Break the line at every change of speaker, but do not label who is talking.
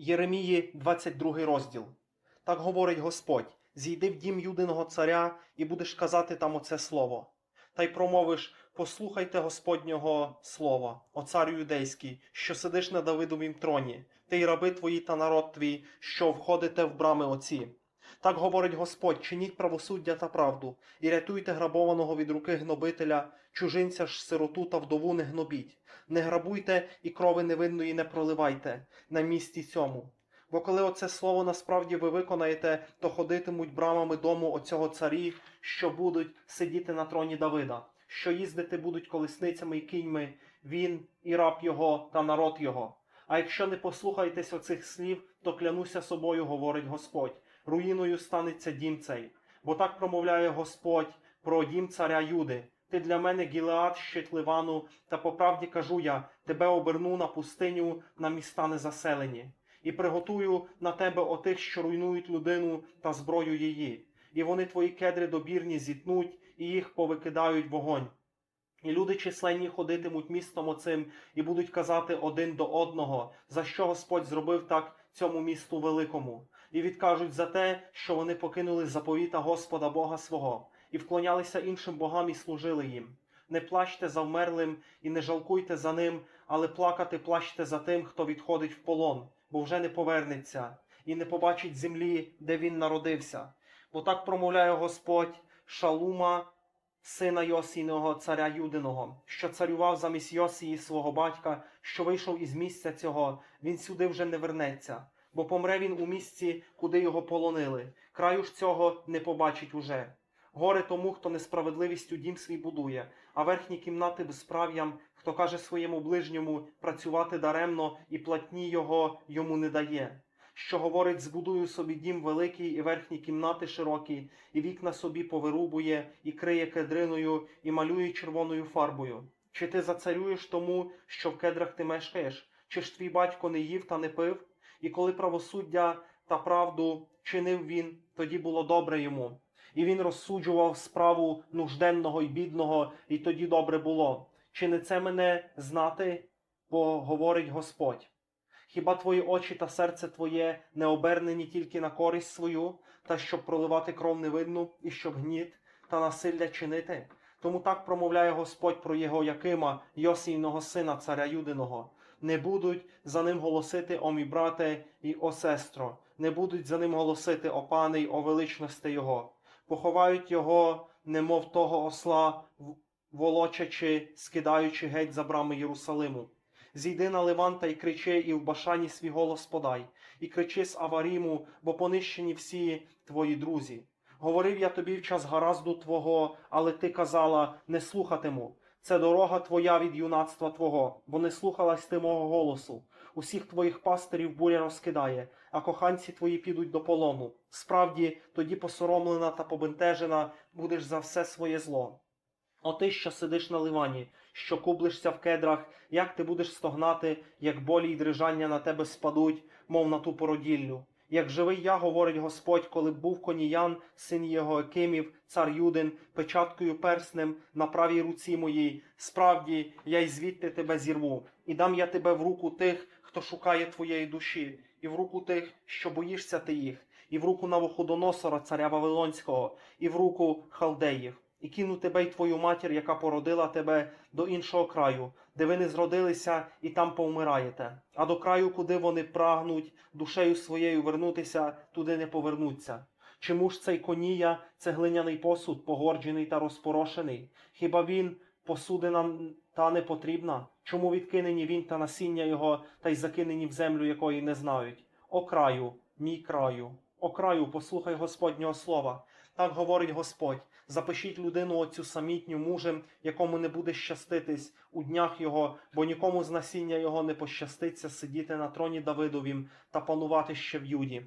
Єремії, 22 розділ. Так говорить Господь: зійди в дім юдиного царя, і будеш казати там оце слово. Та й промовиш: Послухайте Господнього слова, о царю юдейський, що сидиш на Давидовім троні, ти й раби твої та народ твій, що входите в брами оці. Так говорить Господь: чиніть правосуддя та правду, і рятуйте грабованого від руки гнобителя, чужинця ж сироту та вдову не гнобіть. Не грабуйте і крови невинної не проливайте на місці цьому. Бо коли оце слово насправді ви виконаєте, то ходитимуть брамами дому оцього царі, що будуть сидіти на троні Давида, що їздити будуть колесницями і кіньми, він і раб його та народ його. А якщо не послухаєтесь оцих слів, то клянуся собою, говорить Господь, руїною станеться дім цей. Бо так промовляє Господь про дім царя Юди. Ти для мене Гілеад, щит Ливану, та по правді кажу я, тебе оберну на пустиню, на міста незаселені, і приготую на тебе отих, що руйнують людину та зброю її, і вони твої кедри добірні зітнуть, і їх повикидають вогонь. І люди численні ходитимуть містом оцим і будуть казати один до одного, за що Господь зробив так цьому місту великому, і відкажуть за те, що вони покинули заповіта Господа Бога свого, і вклонялися іншим богам і служили їм. Не плачте за вмерлим і не жалкуйте за ним, але плакати плачте за тим, хто відходить в полон, бо вже не повернеться, і не побачить землі, де він народився. Бо так промовляє Господь Шалума, сина Йосійного царя Юдиного, що царював замість Йосії свого батька, що вийшов із місця цього, він сюди вже не вернеться, бо помре він у місці, куди його полонили. Краю ж цього не побачить уже. Горе тому, хто несправедливістю дім свій будує, а верхні кімнати безправ'ям, хто каже своєму ближньому працювати даремно і платні його йому не дає. Що говорить, збудую собі дім великий і верхні кімнати широкі, і вікна собі повирубує, і криє кедриною, і малює червоною фарбою. Чи ти зацарюєш тому, що в кедрах ти мешкаєш? Чи ж твій батько не їв та не пив? І коли правосуддя та правду чинив він, тоді було добре йому. І він розсуджував справу нужденного і бідного, і тоді добре було. Чи не це мене знати? Бо говорить Господь. Хіба твої очі та серце твоє не обернені тільки на користь свою, та щоб проливати кров невинну, і щоб гніт та насилля чинити? Тому так промовляє Господь про його Якима, Йосійного сина, царя Юдиного. Не будуть за ним голосити о мій брате і о сестро, не будуть за ним голосити о пане й о величності його. Поховають його, немов того осла, волочачи, скидаючи геть за брами Єрусалиму. Зійди на Ливан та й кричи, і в башані свій голос подай, і кричи з Аваріму, бо понищені всі твої друзі. Говорив я тобі в час гаразду твого, але ти казала, не слухатиму. Це дорога твоя від юнацтва твого, бо не слухалась ти мого голосу. Усіх твоїх пастирів буря розкидає, а коханці твої підуть до полону. Справді, тоді посоромлена та побентежена будеш за все своє зло. О ти, що сидиш на ливані, що кублишся в кедрах, як ти будеш стогнати, як болі й дрижання на тебе спадуть, мов на ту породіллю. Як живий я, говорить Господь, коли б був коніян, син його Екимів, цар Юдин, печаткою перснем на правій руці моїй, справді я й звідти тебе зірву, і дам я тебе в руку тих, хто шукає твоєї душі, і в руку тих, що боїшся ти їх, і в руку Навуходоносора, царя Вавилонського, і в руку халдеїв і кину тебе й твою матір, яка породила тебе до іншого краю, де ви не зродилися і там повмираєте. А до краю, куди вони прагнуть душею своєю вернутися, туди не повернуться. Чому ж цей конія, це глиняний посуд, погорджений та розпорошений? Хіба він посудина та не потрібна? Чому відкинені він та насіння його, та й закинені в землю, якої не знають? О краю, мій краю, о краю, послухай Господнього слова. Так говорить Господь: запишіть людину оцю самітню мужем, якому не буде щаститись у днях його, бо нікому з насіння його не пощаститься сидіти на троні Давидовім та панувати ще в Юді.